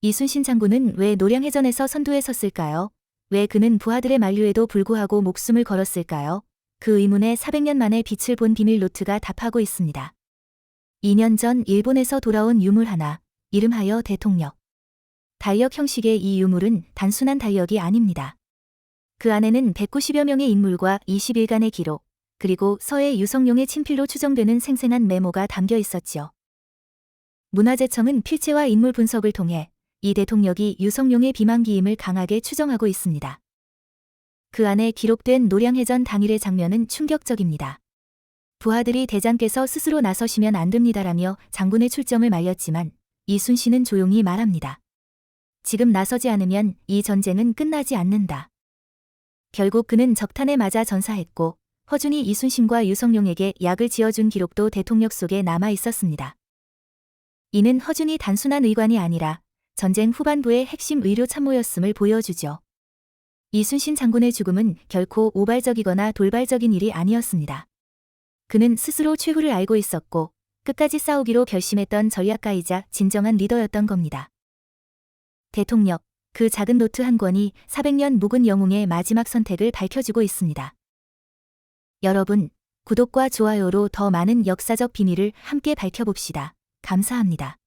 이순신 장군은 왜 노량해전에서 선두에 섰을까요? 왜 그는 부하들의 만류에도 불구하고 목숨을 걸었을까요? 그 의문에 400년 만에 빛을 본 비밀 노트가 답하고 있습니다. 2년 전 일본에서 돌아온 유물 하나, 이름하여 대통령. 달력 형식의 이 유물은 단순한 달력이 아닙니다. 그 안에는 190여 명의 인물과 20일간의 기록, 그리고 서해 유성룡의 친필로 추정되는 생생한 메모가 담겨 있었지요. 문화재청은 필체와 인물 분석을 통해 이 대통령이 유성룡의 비만기임을 강하게 추정하고 있습니다. 그 안에 기록된 노량해전 당일의 장면은 충격적입니다. 부하들이 대장께서 스스로 나서시면 안 됩니다라며 장군의 출정을 말렸지만 이순신은 조용히 말합니다. 지금 나서지 않으면 이 전쟁은 끝나지 않는다. 결국 그는 적탄에 맞아 전사했고 허준이 이순신과 유성룡에게 약을 지어준 기록도 대통령 속에 남아 있었습니다. 이는 허준이 단순한 의관이 아니라 전쟁 후반부의 핵심 의료 참모였음을 보여주죠. 이순신 장군의 죽음은 결코 오발적이거나 돌발적인 일이 아니었습니다. 그는 스스로 최후를 알고 있었고 끝까지 싸우기로 결심했던 전략가이자 진정한 리더였던 겁니다. 대통령, 그 작은 노트 한 권이 400년 묵은 영웅의 마지막 선택을 밝혀주고 있습니다. 여러분, 구독과 좋아요로 더 많은 역사적 비밀을 함께 밝혀봅시다. 감사합니다.